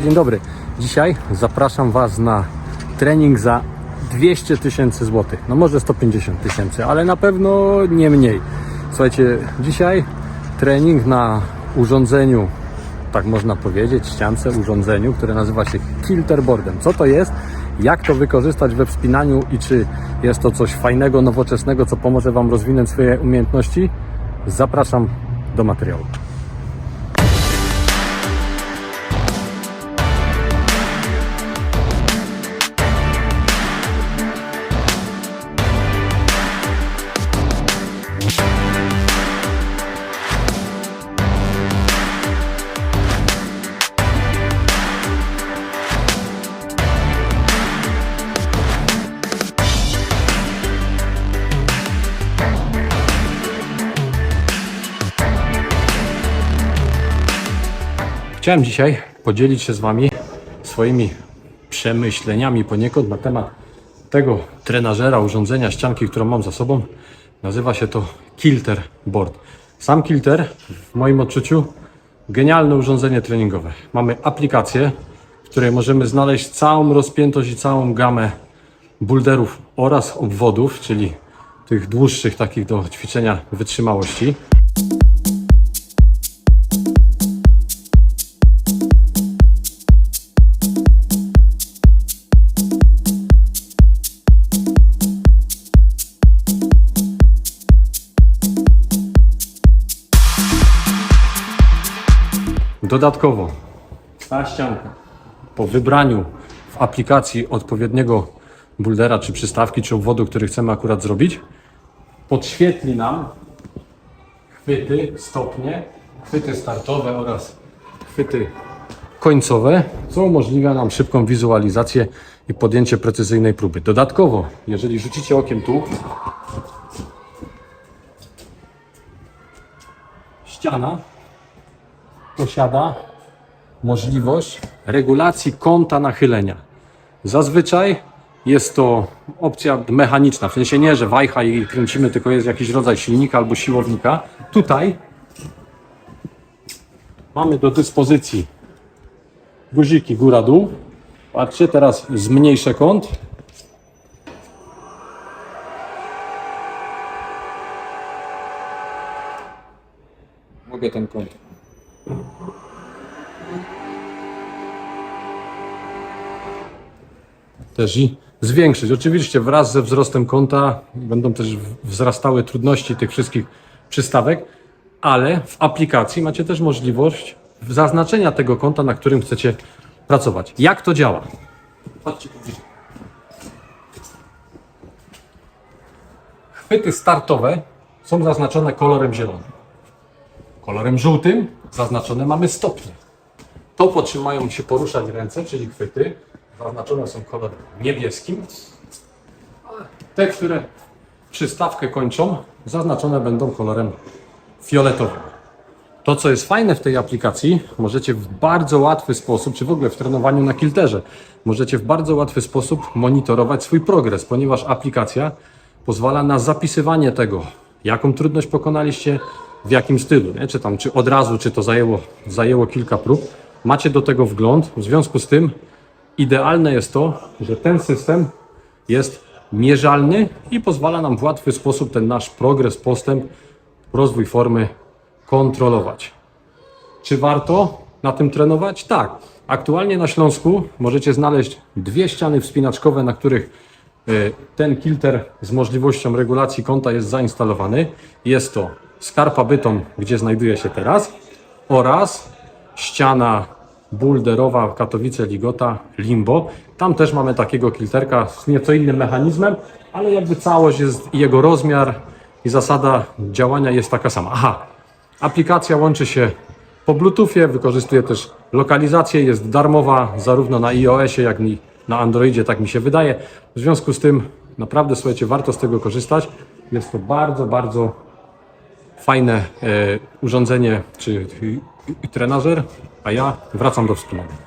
dzień dobry. Dzisiaj zapraszam Was na trening za 200 tysięcy złotych. No może 150 tysięcy, ale na pewno nie mniej. Słuchajcie, dzisiaj trening na urządzeniu, tak można powiedzieć, ściance urządzeniu, które nazywa się kilterboardem. Co to jest? Jak to wykorzystać we wspinaniu i czy jest to coś fajnego, nowoczesnego, co pomoże Wam rozwinąć swoje umiejętności? Zapraszam do materiału. Chciałem dzisiaj podzielić się z Wami swoimi przemyśleniami poniekąd na temat tego trenażera, urządzenia, ścianki, którą mam za sobą. Nazywa się to Kilter Board. Sam Kilter, w moim odczuciu, genialne urządzenie treningowe. Mamy aplikację, w której możemy znaleźć całą rozpiętość i całą gamę boulderów oraz obwodów, czyli tych dłuższych takich do ćwiczenia wytrzymałości. Dodatkowo ta ścianka po wybraniu w aplikacji odpowiedniego bouldera, czy przystawki, czy obwodu, który chcemy akurat zrobić, podświetli nam chwyty, stopnie, chwyty startowe oraz chwyty końcowe, co umożliwia nam szybką wizualizację i podjęcie precyzyjnej próby. Dodatkowo, jeżeli rzucicie okiem tu, ściana posiada możliwość regulacji kąta nachylenia. Zazwyczaj jest to opcja mechaniczna, w sensie nie, że wajcha i kręcimy, tylko jest jakiś rodzaj silnika albo siłownika. Tutaj mamy do dyspozycji guziki góra-dół. Patrzcie, teraz zmniejszę kąt. Mogę ten kąt też i zwiększyć. Oczywiście wraz ze wzrostem kąta będą też wzrastały trudności tych wszystkich przystawek, ale w aplikacji macie też możliwość zaznaczenia tego kąta, na którym chcecie pracować. Jak to działa? Bliżej. Chwyty startowe są zaznaczone kolorem zielonym. Kolorem żółtym zaznaczone mamy stopnie. To po czym mają się poruszać ręce, czyli chwyty, zaznaczone są kolorem niebieskim. Te, które przystawkę kończą, zaznaczone będą kolorem fioletowym. To, co jest fajne w tej aplikacji, możecie w bardzo łatwy sposób, czy w ogóle w trenowaniu na kilterze, możecie w bardzo łatwy sposób monitorować swój progres, ponieważ aplikacja pozwala na zapisywanie tego, jaką trudność pokonaliście, w jakim stylu, nie? czy tam, czy od razu, czy to zajęło, zajęło kilka prób. Macie do tego wgląd, w związku z tym idealne jest to, że ten system jest mierzalny i pozwala nam w łatwy sposób ten nasz progres, postęp, rozwój formy kontrolować. Czy warto na tym trenować? Tak. Aktualnie na Śląsku możecie znaleźć dwie ściany wspinaczkowe, na których y, ten kilter z możliwością regulacji kąta jest zainstalowany. Jest to Skarpa Bytom, gdzie znajduje się teraz, oraz ściana boulderowa Katowice Ligota Limbo. Tam też mamy takiego kilterka z nieco innym mechanizmem, ale jakby całość jest jego rozmiar i zasada działania jest taka sama. Aha, aplikacja łączy się po Bluetoothie, wykorzystuje też lokalizację, jest darmowa zarówno na iOSie, jak i na Androidzie, tak mi się wydaje. W związku z tym naprawdę słuchajcie, warto z tego korzystać. Jest to bardzo, bardzo fajne e, urządzenie czy trenażer, a ja wracam do wspinania.